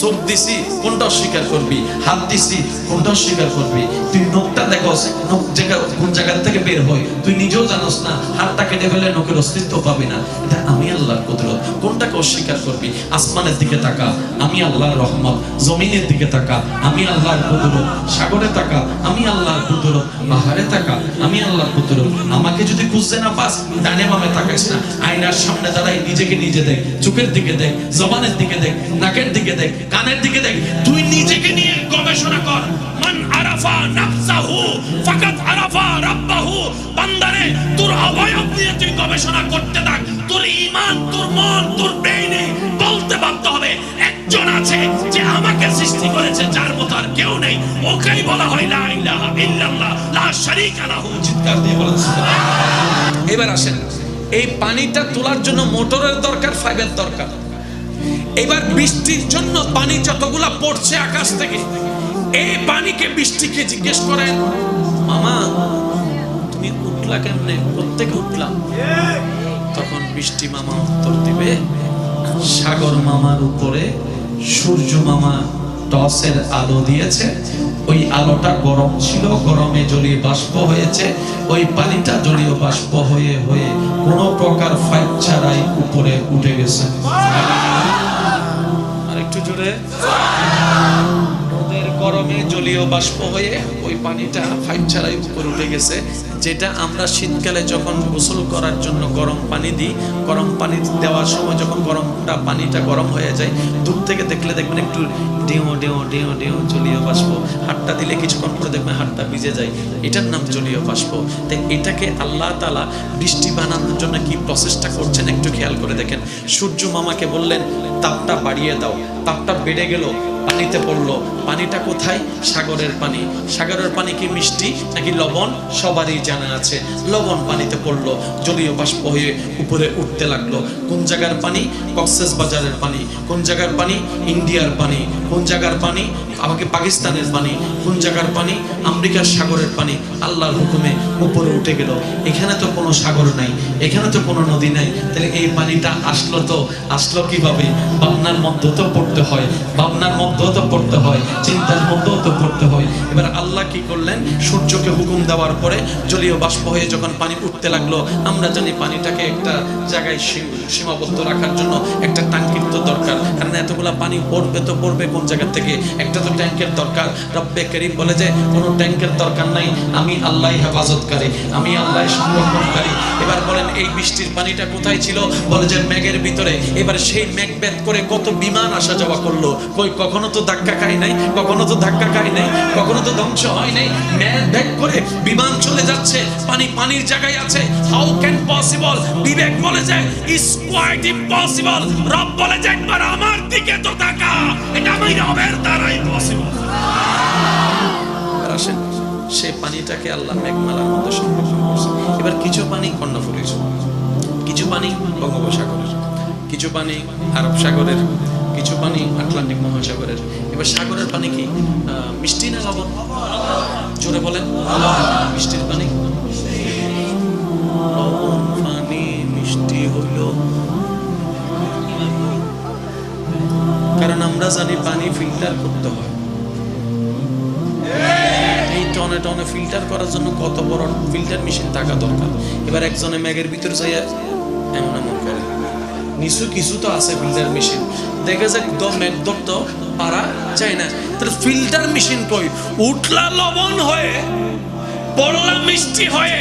চোখ দিছি, কোনটা অস্বীকার করবি? হাত দিছি, কোনটা অস্বীকার করবি? তুই নখটা দেখোস, নখ জায়গা, কোন জায়গা থেকে বের হয় তুই নিজেও জানোস না, হাতটা কেটে ফেলে নখের অস্তিত্ব পাবি না। এটা আমি আল্লাহর কুদরত। কোনটাকে অস্বীকার করবি? আসমানের দিকে তাকা, আমি আল্লাহর রহমত। জমিনের দিকে তাকা, আমি আল্লাহর কুদরত। সাগরে তাকা, আমি আল্লাহর কুদরত। পাহাড়ে তাকা, আমি আল্লাহর কুদরত। আমাকে যদি খুঁজতে না পাস, ডানে বামে তাকাইস না। আয়নার সামনে দাঁড়াই নিজেকে নিজে দেখ, চোখের দিকে দেখ, জবানের দিকে দেখ, নাকের দিকে দেখ কানের দিকে দেখ। তুই নিজেকে নিয়ে গবেষণা কর। মান আরাফা নাফসাহু, ফাকাত আরাফা রাব্বাহু। বান্দারে, তোর অবয়ব নিয়ে তুই গবেষণা করতে থাক। তোর ঈমান তোর মন, তোর ব্রেইনে বলতে বাধ্য হবে। একজন আছে যে আমাকে সৃষ্টি করেছে, যার মতো আর কেউ নেই। ওকেই বলা হয় লা ইলাহা ইল্লাল্লাহ। লা শারীকা লাহু, চিৎকার দিয়ে বলেন। এবার আসেন। এই পানিটা তোলার জন্য মোটরের দরকার ফাইভের দরকার। এবার বৃষ্টির জন্য পানি যতগুলা পড়ছে আকাশ থেকে, এই পানিকে বৃষ্টিকে জিজ্ঞেস করেন, মামা, তুমি উঠলা কেমনে? প্রত্যেকে উঠলাম। তখন বৃষ্টি মামা উত্তর দিবে, সাগর মামার উপরে সূর্য মামা টসের আলো দিয়েছে। ওই আলোটা গরম ছিল, গরমে জলীয় বাষ্প হয়েছে। ওই পানিটা জলীয় বাষ্প হয়ে হয়ে কোনো প্রকার ফাইট ছাড়াই উপরে উঠে গেছে। জোরে রোদের গরমে জলীয় বাষ্প হয়ে ওই পানিটা ফাইট ছাড়াই উপরে উঠে গেছে। যেটা আমরা শীতকালে যখন গোসল করার জন্য গরম পানি দিই, গরম পানি দেওয়ার সময় যখন গরমটা পানিটা গরম হয়ে যায়, দূর থেকে দেখলে দেখবেন একটু ডিও ডিও ডিও ডিও জলীয় বাষ্প। হাতটা দিলে কিছুক্ষণ পরে দেখবেন হাতটা ভিজে যায়। এটার নাম জলীয় বাষ্প। তাই এটাকে আল্লাহ তালা বৃষ্টি বানানোর জন্য কি প্রসেসটা করছেন একটু খেয়াল করে দেখেন। সূর্য মামাকে বললেন তাপটা বাড়িয়ে দাও তাপটা বেড়ে গেল। পানিতে পড়ল। পানিটা কোথায়? সাগরের পানি। সাগরের পানি কি মিষ্টি নাকি লবণ? সবারই জানা আছে। লবণ পানিতে পড়ল, জলীয় বাষ্প হয়ে উপরে উঠতে লাগল। কোন জায়গার পানি? কক্সেস বাজারের পানি। কোন জায়গার পানি? ইন্ডিয়ার পানি। কোন জায়গার পানি? আমাকে পাকিস্তানের পানি। কোন জায়গার পানি? আমেরিকার সাগরের পানি। আল্লাহর হুকুমে উপরে উঠে গেল। এখানে তো কোনো সাগর নাই। এখানে তো কোনো নদী নাই। তাহলে এই পানিটা আসলো তো? আসলো কীভাবে? ভাবনার মধ্যে তো পড়তে হয়। ভাবনার মধ্যেও পড়তে হয়, চিন্তার মধ্যেও তো পড়তে হয়। এবার আল্লাহ কি করলেন? সূর্যকে হুকুম দেওয়ার পরে জলীয় বাষ্প হয়ে যখন পানি উঠতে লাগল, আমরা জানি পানিটাকে একটা জায়গায় সীমাবদ্ধ রাখার জন্য একটা টাঙ্কির তো দরকার। কারণ এতগুলা পানি পড়বে তো পড়বে কোন জায়গা থেকে? একটা তো ট্যাঙ্কের দরকার। রব্বে বলে যে, কোনো ট্যাঙ্কের দরকার নাই। আমি আল্লাহ হেফাজতকারী। আমি আল্লাহ সংরক্ষণকারী। এবার বলেন, এই বৃষ্টির পানিটা কোথায় ছিল? বলে যে, মেঘের ভিতরে। এবার সেই মেঘ বেদ করে কত বিমান আসা যাওয়া করল। কই, কখনো তো ধাক্কা খাই নাই, কখনো তো ধাক্কা খাই নাই, কখনো তো ধ্বংস হয় নাই। মেঘ ব্যাগ করে বিমান চলে যাচ্ছে, পানি পানির জায়গায় আছে। হাউ ক্যান পসিবল বিবেক বলে যায় ইজ কোয়াইট ইম্পসিবল রব বলে যে, একবার আমার দিকে তো তাকা, এটা আমি রবের দ্বারাই পসিবল আসেন, সে পানিটাকে আল্লাহ মেঘমালার মধ্যে সংরক্ষণ করছে। এবার কিছু পানি কর্ণফুলীর। কিছু পানি বঙ্গোপসাগরের। কিছু পানি আরব সাগরের। কিছু পানি আটলান্টিক মহাসাগরের। এবার সাগরের পানি কি? মিষ্টি না লবণ? জোরে বলেন। মিষ্টির পানি। লবণ পানি মিষ্টি হইল কারণ আমরা জানি পানি ফিল্টার করতে হয়। এই টনে টনে ফিল্টার করার জন্য কত বড় ফিল্টার মেশিন থাকা দরকার। এবার একজনে ম্যাগের ভিতর যাইয়া এমন এমন করে। নিচু কিছু তো আছে ফিল্টার মেশিন। দেখে যে দম একদম তো পারা চাই না। তাহলে ফিল্টার মেশিন কই? উঠলা লবণ হয়ে, পড়লা মিষ্টি হয়ে,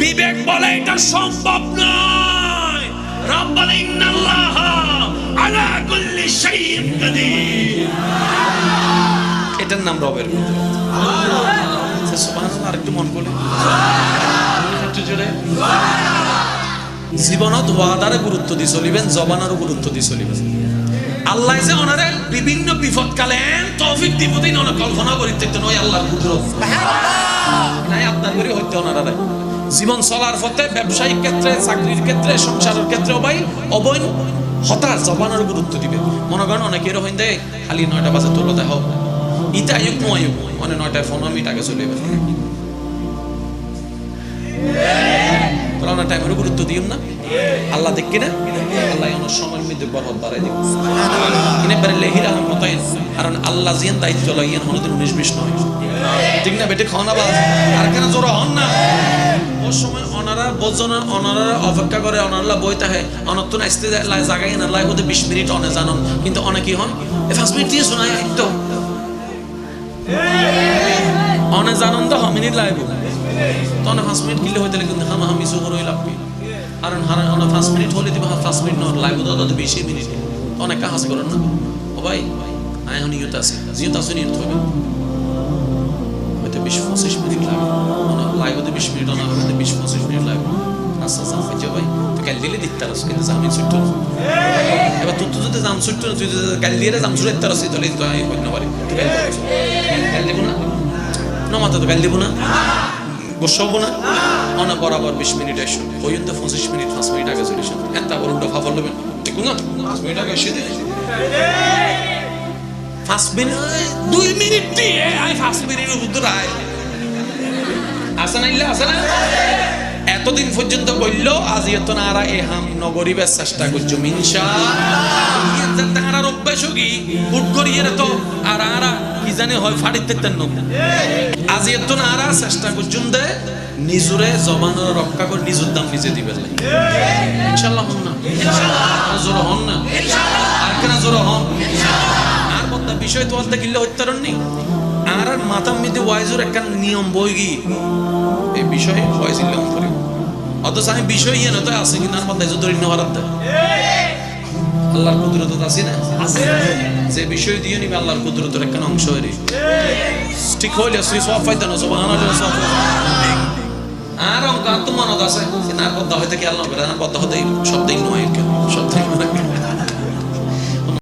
বিবেক বলে এটা সম্ভব নয়। রব বলে ইন্নাল্লাহ আলা এটার নাম রবের কুদরত সুবহানাল্লাহ, আরেকটু মন করে জীবনত ওয়াদারে গুরুত্ব দিয়ে চলিবেন, জবানেরও গুরুত্ব দিয়ে চলিবেন। আল্লাহ যে ওনারে বিভিন্ন বিপদ কালে তৌফিক দিব দিন ওনা কল্পনা করিতে তো নয় আল্লাহর কুদরত নাই আপনার করে হইতে ওনারা। জীবন চলার পথে ব্যবসায়িক ক্ষেত্রে চাকরির ক্ষেত্রে সংসারের ক্ষেত্রে অবাই অবৈন হতাশ জবানের গুরুত্ব দিবে। মনে করেন অনেকে এরকম দেয় খালি নয়টা বাজে তোলো দেহ। ইটা আয়ুক নো আয়ুক। মানে নয়টায় পনেরো মিনিট আগে চলে যাবে তোরা না টাইমের গুরুত্ব দিও না। আল্লাহ দেখি না আল্লাহ আমার সময়ের মধ্যে বরকত বাড়াই দিব কিনে লেহির আহমতাইন আল্লাহ জিয়ান দায়িত্ব লইয়েন হনদিন উনিশ বিশ নয়। ঠিক না বেটে খাওয়া বাজ আর কেন জোর হন না? ও সময় অনারা অনারা অপেক্ষা করে অনারা বই তাহে অনত্তন আসতে জায়গায় না বিশ মিনিট অনে জানন। কিন্তু অনেকই হন, এ মিনিট দিয়ে শোনায় একদম অনে জানন তো, হ, মিনিট লাগবে। তখন পাঁচ মিনিট কিনলে হইতে কিন্তু হাম হামি সুগর হই লাগবে। কারণ হারা পাঁচ মিনিট হলে দিবা পাঁচ মিনিট নয়, লাগবে তো তত বেশি মিনিট। অনেক কাজ করেন না। ও ভাই, আয় এখন ইয়ত আছে জিয়ত আছে নিয়ত হবে হয়তো বিশ পঁচিশ মিনিট লাগবে। লাগবে তো বিশ মিনিট অনার হয়তো বিশ পঁচিশ মিনিট লাগবে। আচ্ছা আচ্ছা হয়েছে ভাই তুই কাল দিলে দিতে পারস কিন্তু জামিন ছুটত এবার তুই তো যদি জাম না তুই যদি কাল দিয়ে জাম ছুটে পারস তাহলে তো আমি হইতে পারি। কাল দিব না? নমাতে তো কাল দিব না? বসাবো না বরাবর বিশ মিনিট এসো পর্যন্ত পঁচিশ মিনিট, পাঁচ মিনিট আগে চলে এসো এত বড় ডফা বলবেন দেখুন না, পাঁচ মিনিট আগে এসে পাঁচ মিনিট দুই মিনিট দিয়ে আয় পাঁচ মিনিট উত্তর আয় আসে না ইল্লা আসে না? এতদিন পর্যন্ত বলল, আজ এত না আর এ হাম নগরীবের চেষ্টা করছ মিনসা তাহার অভ্যাস কি? হুট করিয়ে তো। আর আরা কি জানে হয়, ফাড়িতে তেন আজ এত না আর চেষ্টা করছুন দে নিজুরে জবান রক্ষা করে নিজুর দাম নিজে দিবে ইনশাল্লাহ হন না। আর জোর হন না। আর কেন জোর হন? আর বন্ধা বিষয় তো বলতে গিলে হত্যারণ নেই আর আর মাথার মধ্যে ওয়াইজুর একটা নিয়ম বই গি। এই বিষয়ে হয়েছিল করে অথচ আমি বিষয় ইয়ে না তো আছে কিনা আমার দায়িত্ব ধরে নেওয়ার দেয় আল্লাহর কুদরত আছে না? যে বিষয় দিয়ে নিবে আল্লাহর কুদরতের একটা অংশ হয়ে ঠিক হইলে শ্রী সব ফাইতে না সব আনার সব আর অঙ্ক আত্মমানত আছে। না বদ্ধ হইতে কি আল্লাহ না বদ্ধ হতে সব দিন নয় সব দিন